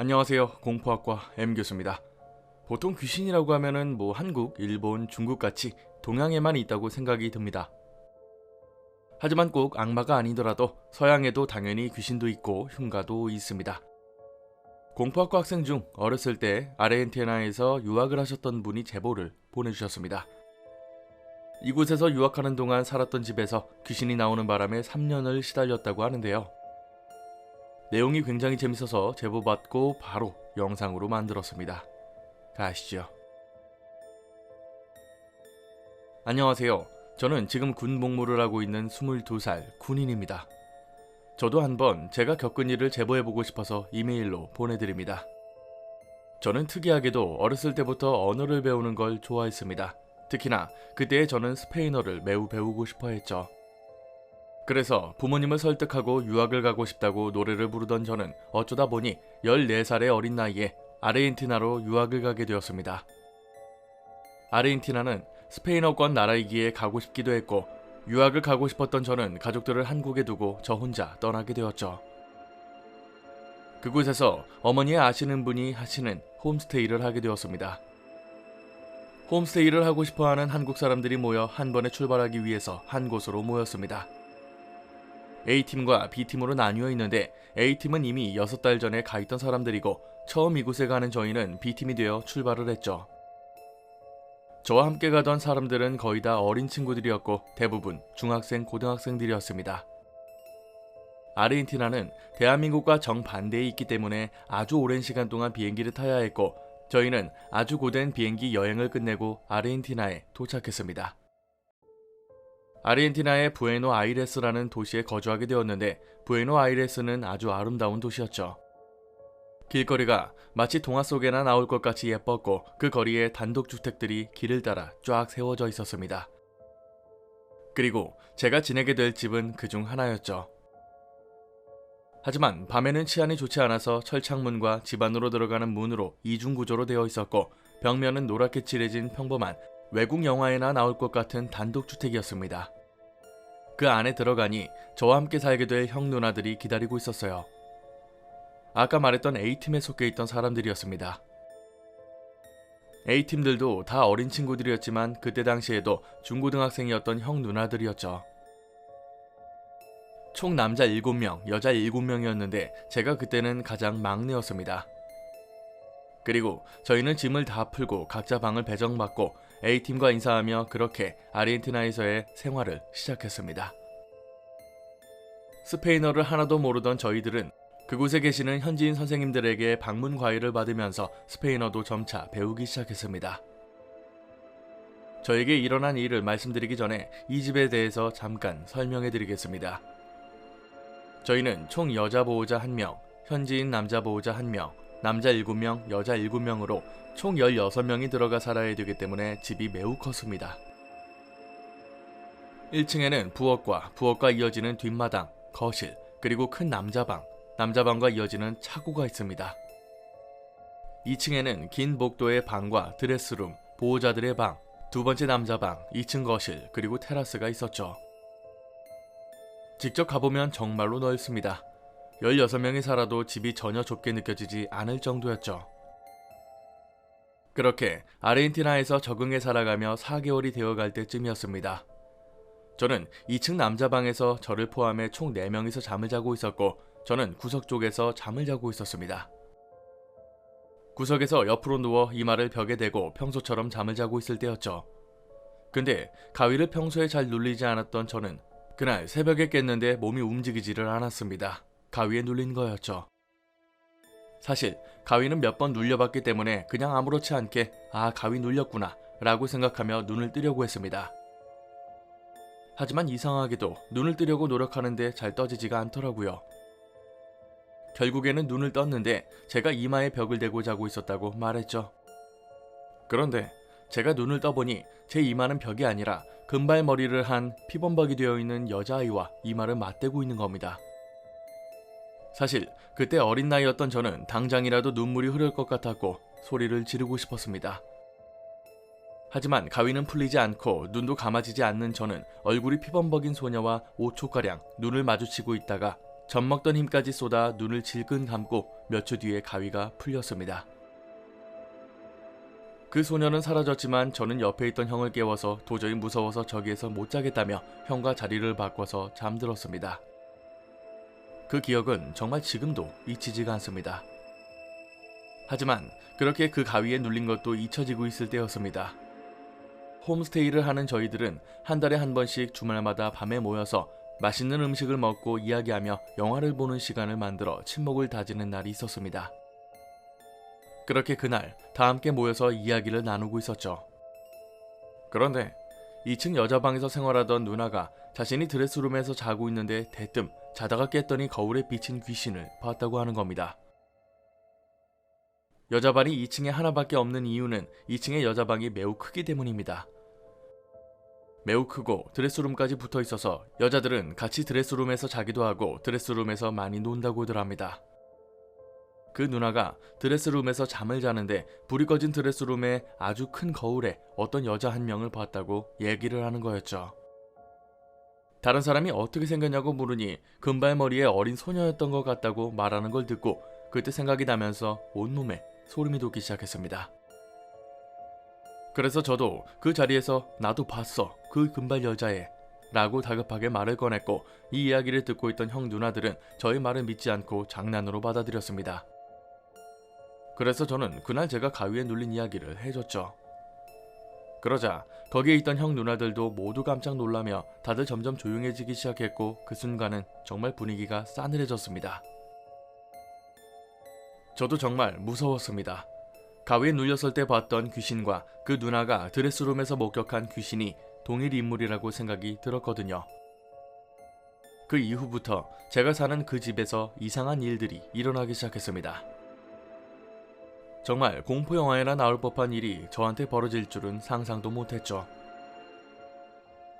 안녕하세요. 공포학과 M 교수입니다. 보통 귀신이라고 하면은 뭐 한국, 일본, 중국 같이 동양에만 있다고 생각이 듭니다. 하지만 꼭 악마가 아니더라도 서양에도 당연히 귀신도 있고 흉가도 있습니다. 공포학과 학생 중 어렸을 때 아르헨티나에서 유학을 하셨던 분이 제보를 보내주셨습니다. 이곳에서 유학하는 동안 살았던 집에서 귀신이 나오는 바람에 3년을 시달렸다고 하는데요. 내용이 굉장히 재밌어서 제보 받고 바로 영상으로 만들었습니다. 가시죠. 안녕하세요. 저는 지금 군 복무를 하고 있는 22살 군인입니다. 저도 한번 제가 겪은 일을 제보해보고 싶어서 이메일로 보내드립니다. 저는 특이하게도 어렸을 때부터 언어를 배우는 걸 좋아했습니다. 특히나 그때 저는 스페인어를 매우 배우고 싶어 했죠. 그래서 부모님을 설득하고 유학을 가고 싶다고 노래를 부르던 저는 어쩌다 보니 14살의 어린 나이에 아르헨티나로 유학을 가게 되었습니다. 아르헨티나는 스페인어권 나라이기에 가고 싶기도 했고 유학을 가고 싶었던 저는 가족들을 한국에 두고 저 혼자 떠나게 되었죠. 그곳에서 어머니의 아시는 분이 하시는 홈스테이를 하게 되었습니다. 홈스테이를 하고 싶어 하는 한국 사람들이 모여 한 번에 출발하기 위해서 한 곳으로 모였습니다. A팀과 B팀으로 나뉘어 있는데 A팀은 이미 6달 전에 가 있던 사람들이고 처음 이곳에 가는 저희는 B팀이 되어 출발을 했죠. 저와 함께 가던 사람들은 거의 다 어린 친구들이었고 대부분 중학생, 고등학생들이었습니다. 아르헨티나는 대한민국과 정반대에 있기 때문에 아주 오랜 시간 동안 비행기를 타야 했고 저희는 아주 고된 비행기 여행을 끝내고 아르헨티나에 도착했습니다. 아르헨티나의 부에노 아이레스라는 도시에 거주하게 되었는데 부에노 아이레스는 아주 아름다운 도시였죠. 길거리가 마치 동화 속에나 나올 것 같이 예뻤고 그 거리에 단독주택들이 길을 따라 쫙 세워져 있었습니다. 그리고 제가 지내게 될 집은 그 중 하나였죠. 하지만 밤에는 치안이 좋지 않아서 철창문과 집 안으로 들어가는 문으로 이중 구조로 되어 있었고 벽면은 노랗게 칠해진 평범한 외국 영화에나 나올 것 같은 단독주택이었습니다. 그 안에 들어가니 저와 함께 살게 될 형 누나들이 기다리고 있었어요. 아까 말했던 A팀에 속해 있던 사람들이었습니다. A팀들도 다 어린 친구들이었지만 그때 당시에도 중고등학생이었던 형 누나들이었죠. 총 남자 7명, 여자 7명이었는데 제가 그때는 가장 막내였습니다. 그리고 저희는 짐을 다 풀고 각자 방을 배정받고 A팀과 인사하며 그렇게 아르헨티나에서의 생활을 시작했습니다. 스페인어를 하나도 모르던 저희들은 그곳에 계시는 현지인 선생님들에게 방문 과외를 받으면서 스페인어도 점차 배우기 시작했습니다. 저에게 일어난 일을 말씀드리기 전에 이 집에 대해서 잠깐 설명해 드리겠습니다. 저희는 총 여자 보호자 1명, 현지인 남자 보호자 1명, 남자 7명, 여자 7명으로 총 16명이 들어가 살아야 되기 때문에 집이 매우 컸습니다. 1층에는 부엌과 부엌과 이어지는 뒷마당, 거실, 그리고 큰 남자방, 남자방과 이어지는 차고가 있습니다. 2층에는 긴 복도의 방과 드레스룸, 보호자들의 방, 두 번째 남자방, 2층 거실, 그리고 테라스가 있었죠. 직접 가보면 정말로 넓습니다. 16명이 살아도 집이 전혀 좁게 느껴지지 않을 정도였죠. 그렇게 아르헨티나에서 적응해 살아가며 4개월이 되어갈 때쯤이었습니다. 저는 2층 남자방에서 저를 포함해 총 4명이서 잠을 자고 있었고 저는 구석 쪽에서 잠을 자고 있었습니다. 구석에서 옆으로 누워 이마를 벽에 대고 평소처럼 잠을 자고 있을 때였죠. 근데 가위를 평소에 잘 눌리지 않았던 저는 그날 새벽에 깼는데 몸이 움직이지를 않았습니다. 가위에 눌린 거였죠. 사실 가위는 몇 번 눌려봤기 때문에 그냥 아무렇지 않게 아 가위 눌렸구나 라고 생각하며 눈을 뜨려고 했습니다. 하지만 이상하게도 눈을 뜨려고 노력하는데 잘 떠지지가 않더라고요. 결국에는 눈을 떴는데 제가 이마에 벽을 대고 자고 있었다고 말했죠. 그런데 제가 눈을 떠보니 제 이마는 벽이 아니라 금발머리를 한 피범벅이 되어 있는 여자아이와 이마를 맞대고 있는 겁니다. 사실 그때 어린 나이였던 저는 당장이라도 눈물이 흐를 것 같았고 소리를 지르고 싶었습니다. 하지만 가위는 풀리지 않고 눈도 감아지지 않는 저는 얼굴이 피범벅인 소녀와 5초가량 눈을 마주치고 있다가 젖먹던 힘까지 쏟아 눈을 질끈 감고 몇 초 뒤에 가위가 풀렸습니다. 그 소녀는 사라졌지만 저는 옆에 있던 형을 깨워서 도저히 무서워서 저기에서 못 자겠다며 형과 자리를 바꿔서 잠들었습니다. 그 기억은 정말 지금도 잊히지가 않습니다. 하지만 그렇게 그 가위에 눌린 것도 잊혀지고 있을 때였습니다. 홈스테이를 하는 저희들은 한 달에 한 번씩 주말마다 밤에 모여서 맛있는 음식을 먹고 이야기하며 영화를 보는 시간을 만들어 친목을 다지는 날이 있었습니다. 그렇게 그날 다 함께 모여서 이야기를 나누고 있었죠. 그런데 2층 여자방에서 생활하던 누나가 자신이 드레스룸에서 자고 있는데 대뜸 자다가 깼더니 거울에 비친 귀신을 봤다고 하는 겁니다. 여자방이 2층에 하나밖에 없는 이유는 2층의 여자방이 매우 크기 때문입니다. 매우 크고 드레스룸까지 붙어 있어서 여자들은 같이 드레스룸에서 자기도 하고 드레스룸에서 많이 논다고들 합니다. 그 누나가 드레스룸에서 잠을 자는데 불이 꺼진 드레스룸의 아주 큰 거울에 어떤 여자 한 명을 봤다고 얘기를 하는 거였죠. 다른 사람이 어떻게 생겼냐고 물으니 금발머리의 어린 소녀였던 것 같다고 말하는 걸 듣고 그때 생각이 나면서 온몸에 소름이 돋기 시작했습니다. 그래서 저도 그 자리에서 나도 봤어 그 금발 여자애 라고 다급하게 말을 꺼냈고 이 이야기를 듣고 있던 형 누나들은 저의 말을 믿지 않고 장난으로 받아들였습니다. 그래서 저는 그날 제가 가위에 눌린 이야기를 해줬죠. 그러자 거기에 있던 형 누나들도 모두 깜짝 놀라며 다들 점점 조용해지기 시작했고 그 순간은 정말 분위기가 싸늘해졌습니다. 저도 정말 무서웠습니다. 가위에 눌렸을 때 봤던 귀신과 그 누나가 드레스룸에서 목격한 귀신이 동일 인물이라고 생각이 들었거든요. 그 이후부터 제가 사는 그 집에서 이상한 일들이 일어나기 시작했습니다. 정말 공포 영화에나 나올 법한 일이 저한테 벌어질 줄은 상상도 못했죠.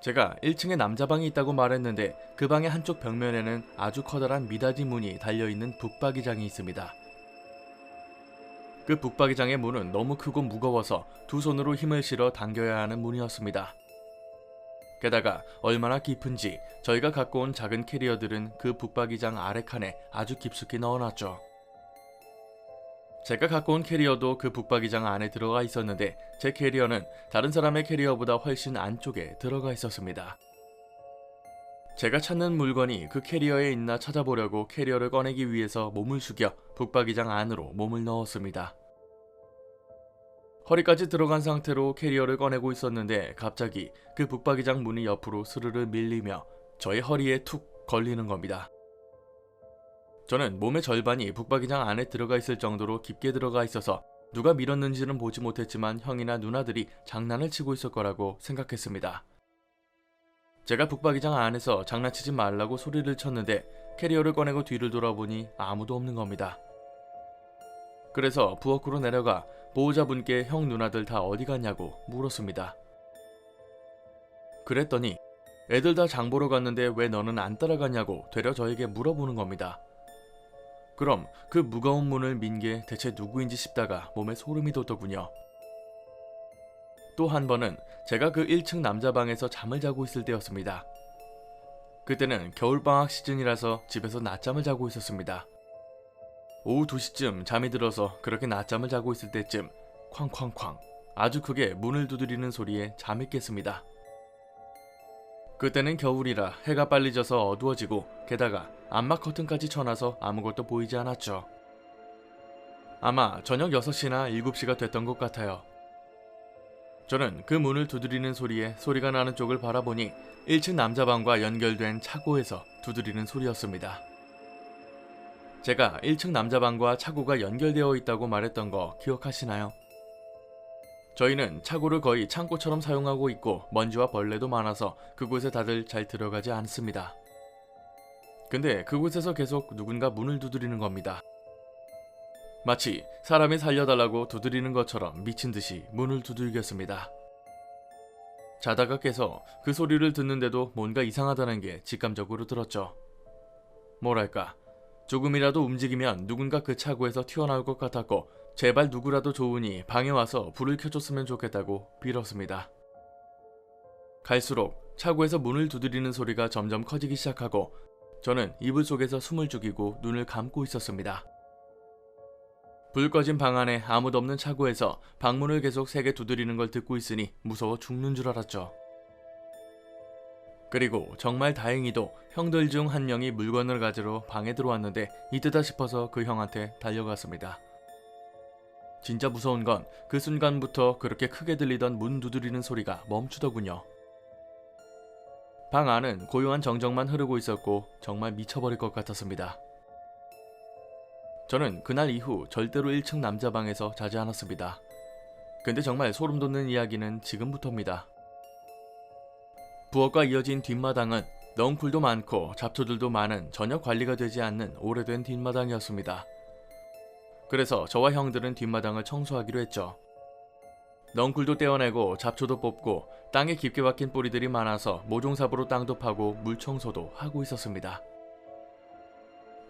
제가 1층에 남자방이 있다고 말했는데 그 방의 한쪽 벽면에는 아주 커다란 미닫이 문이 달려있는 북박이장이 있습니다. 그 북박이장의 문은 너무 크고 무거워서 두 손으로 힘을 실어 당겨야 하는 문이었습니다. 게다가 얼마나 깊은지 저희가 갖고 온 작은 캐리어들은 그 북박이장 아래 칸에 아주 깊숙이 넣어놨죠. 제가 갖고 온 캐리어도 그 북박이장 안에 들어가 있었는데 제 캐리어는 다른 사람의 캐리어보다 훨씬 안쪽에 들어가 있었습니다. 제가 찾는 물건이 그 캐리어에 있나 찾아보려고 캐리어를 꺼내기 위해서 몸을 숙여 북박이장 안으로 몸을 넣었습니다. 허리까지 들어간 상태로 캐리어를 꺼내고 있었는데 갑자기 그 북박이장 문이 옆으로 스르르 밀리며 저의 허리에 툭 걸리는 겁니다. 저는 몸의 절반이 북박이장 안에 들어가 있을 정도로 깊게 들어가 있어서 누가 밀었는지는 보지 못했지만 형이나 누나들이 장난을 치고 있을 거라고 생각했습니다. 제가 북박이장 안에서 장난치지 말라고 소리를 쳤는데 캐리어를 꺼내고 뒤를 돌아보니 아무도 없는 겁니다. 그래서 부엌으로 내려가 보호자분께 형 누나들 다 어디 갔냐고 물었습니다. 그랬더니 애들 다 장 보러 갔는데 왜 너는 안 따라갔냐고 되려 저에게 물어보는 겁니다. 그럼 그 무거운 문을 민 게 대체 누구인지 싶다가 몸에 소름이 돋더군요. 또 한 번은 제가 그 1층 남자 방에서 잠을 자고 있을 때였습니다. 그때는 겨울방학 시즌이라서 집에서 낮잠을 자고 있었습니다. 오후 2시쯤 잠이 들어서 그렇게 낮잠을 자고 있을 때쯤 쾅쾅쾅 아주 크게 문을 두드리는 소리에 잠이 깼습니다. 그때는 겨울이라 해가 빨리 져서 어두워지고 게다가 암막 커튼까지 쳐놔서 아무것도 보이지 않았죠. 아마 저녁 6시나 7시가 됐던 것 같아요. 저는 그 문을 두드리는 소리에 소리가 나는 쪽을 바라보니 1층 남자방과 연결된 차고에서 두드리는 소리였습니다. 제가 1층 남자방과 차고가 연결되어 있다고 말했던 거 기억하시나요? 저희는 차고를 거의 창고처럼 사용하고 있고 먼지와 벌레도 많아서 그곳에 다들 잘 들어가지 않습니다. 근데 그곳에서 계속 누군가 문을 두드리는 겁니다. 마치 사람이 살려달라고 두드리는 것처럼 미친 듯이 문을 두들겼습니다. 자다가 깨서 그 소리를 듣는데도 뭔가 이상하다는 게 직감적으로 들었죠. 뭐랄까, 조금이라도 움직이면 누군가 그 차고에서 튀어나올 것 같았고 제발 누구라도 좋으니 방에 와서 불을 켜줬으면 좋겠다고 빌었습니다. 갈수록 차고에서 문을 두드리는 소리가 점점 커지기 시작하고 저는 이불 속에서 숨을 죽이고 눈을 감고 있었습니다. 불 꺼진 방 안에 아무도 없는 차고에서 방문을 계속 세게 두드리는 걸 듣고 있으니 무서워 죽는 줄 알았죠. 그리고 정말 다행히도 형들 중 한 명이 물건을 가지러 방에 들어왔는데 이때다 싶어서 그 형한테 달려갔습니다. 진짜 무서운 건 그 순간부터 그렇게 크게 들리던 문 두드리는 소리가 멈추더군요. 방 안은 고요한 정적만 흐르고 있었고 정말 미쳐버릴 것 같았습니다. 저는 그날 이후 절대로 1층 남자 방에서 자지 않았습니다. 근데 정말 소름 돋는 이야기는 지금부터입니다. 부엌과 이어진 뒷마당은 넝쿨도 많고 잡초들도 많은 전혀 관리가 되지 않는 오래된 뒷마당이었습니다. 그래서 저와 형들은 뒷마당을 청소하기로 했죠. 넝쿨도 떼어내고 잡초도 뽑고 땅에 깊게 박힌 뿌리들이 많아서 모종삽으로 땅도 파고 물 청소도 하고 있었습니다.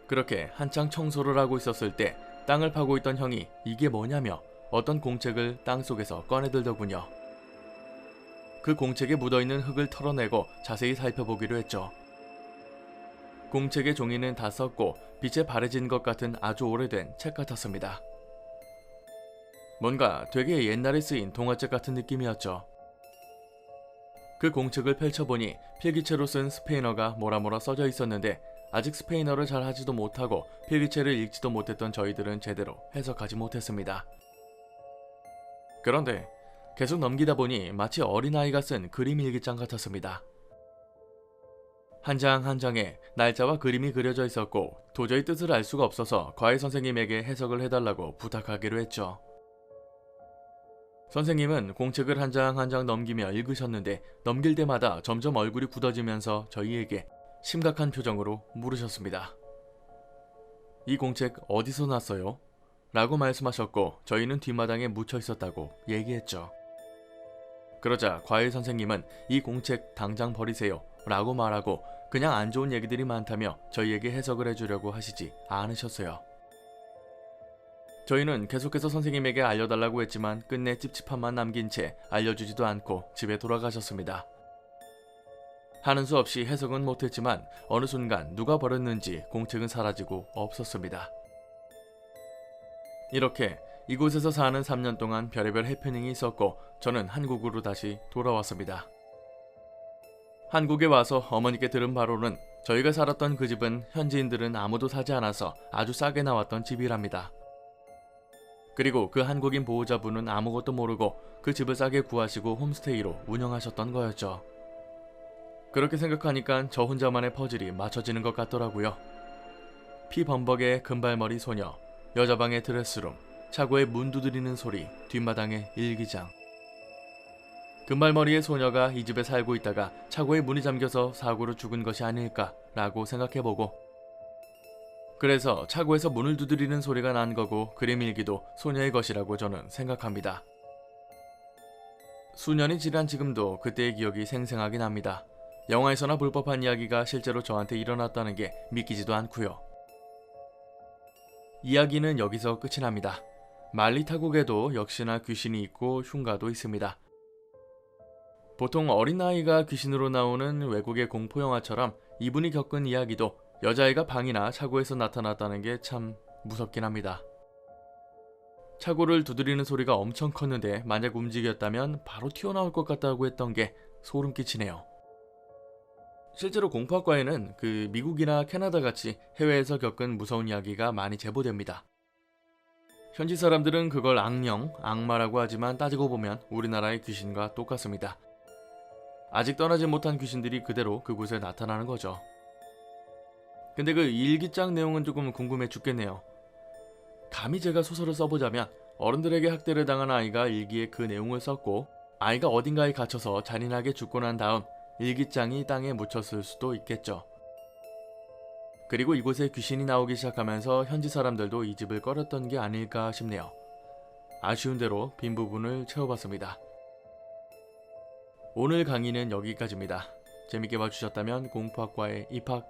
그렇게 한창 청소를 하고 있었을 때 땅을 파고 있던 형이 이게 뭐냐며 어떤 공책을 땅 속에서 꺼내들더군요. 그 공책에 묻어있는 흙을 털어내고 자세히 살펴보기로 했죠. 공책의 종이는 다 썼고 빛에 바래진 것 같은 아주 오래된 책 같았습니다. 뭔가 되게 옛날에 쓰인 동화책 같은 느낌이었죠. 그 공책을 펼쳐보니 필기체로 쓴 스페인어가 뭐라뭐라 써져 있었는데 아직 스페인어를 잘 하지도 못하고 필기체를 읽지도 못했던 저희들은 제대로 해석하지 못했습니다. 그런데 계속 넘기다 보니 마치 어린아이가 쓴 그림 일기장 같았습니다. 한 장 한 장에 날짜와 그림이 그려져 있었고 도저히 뜻을 알 수가 없어서 과외 선생님에게 해석을 해달라고 부탁하기로 했죠. 선생님은 공책을 한장 한 장 넘기며 읽으셨는데 넘길 때마다 점점 얼굴이 굳어지면서 저희에게 심각한 표정으로 물으셨습니다. 이 공책 어디서 났어요? 라고 말씀하셨고 저희는 뒷마당에 묻혀 있었다고 얘기했죠. 그러자 과외 선생님은 이 공책 당장 버리세요 라고 말하고 그냥 안 좋은 얘기들이 많다며 저희에게 해석을 해주려고 하시지 않으셨어요. 저희는 계속해서 선생님에게 알려달라고 했지만 끝내 찝찝함만 남긴 채 알려주지도 않고 집에 돌아가셨습니다. 하는 수 없이 해석은 못했지만 어느 순간 누가 버렸는지 공책은 사라지고 없었습니다. 이렇게 이곳에서 사는 3년 동안 별의별 해프닝이 있었고 저는 한국으로 다시 돌아왔습니다. 한국에 와서 어머니께 들은 바로는 저희가 살았던 그 집은 현지인들은 아무도 사지 않아서 아주 싸게 나왔던 집이랍니다. 그리고 그 한국인 보호자분은 아무것도 모르고 그 집을 싸게 구하시고 홈스테이로 운영하셨던 거였죠. 그렇게 생각하니까 저 혼자만의 퍼즐이 맞춰지는 것 같더라고요. 피범벅의 금발머리 소녀, 여자방의 드레스룸, 차고에 문 두드리는 소리, 뒷마당의 일기장. 금발머리의 소녀가 이 집에 살고 있다가 차고에 문이 잠겨서 사고로 죽은 것이 아닐까라고 생각해보고 그래서 차고에서 문을 두드리는 소리가 난 거고 그림 일기도 소녀의 것이라고 저는 생각합니다. 수년이 지난 지금도 그때의 기억이 생생하게 납니다. 영화에서나 볼 법한 이야기가 실제로 저한테 일어났다는 게 믿기지도 않고요. 이야기는 여기서 끝이 납니다. 말리 타국에도 역시나 귀신이 있고 흉가도 있습니다. 보통 어린아이가 귀신으로 나오는 외국의 공포영화처럼 이분이 겪은 이야기도 여자아이가 방이나 차고에서 나타났다는 게 참 무섭긴 합니다. 차고를 두드리는 소리가 엄청 컸는데 만약 움직였다면 바로 튀어나올 것 같다고 했던 게 소름 끼치네요. 실제로 공포학과에는 그 미국이나 캐나다 같이 해외에서 겪은 무서운 이야기가 많이 제보됩니다. 현지 사람들은 그걸 악령, 악마라고 하지만 따지고 보면 우리나라의 귀신과 똑같습니다. 아직 떠나지 못한 귀신들이 그대로 그곳에 나타나는 거죠. 근데 그 일기장 내용은 조금 궁금해 죽겠네요. 감히 제가 소설을 써보자면 어른들에게 학대를 당한 아이가 일기에 그 내용을 썼고 아이가 어딘가에 갇혀서 잔인하게 죽고 난 다음 일기장이 땅에 묻혔을 수도 있겠죠. 그리고 이곳에 귀신이 나오기 시작하면서 현지 사람들도 이 집을 꺼렸던 게 아닐까 싶네요. 아쉬운 대로 빈 부분을 채워봤습니다. 오늘 강의는 여기까지입니다. 재밌게 봐주셨다면 공포학과에 입학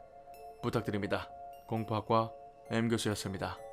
부탁드립니다. 공포학과 M교수였습니다.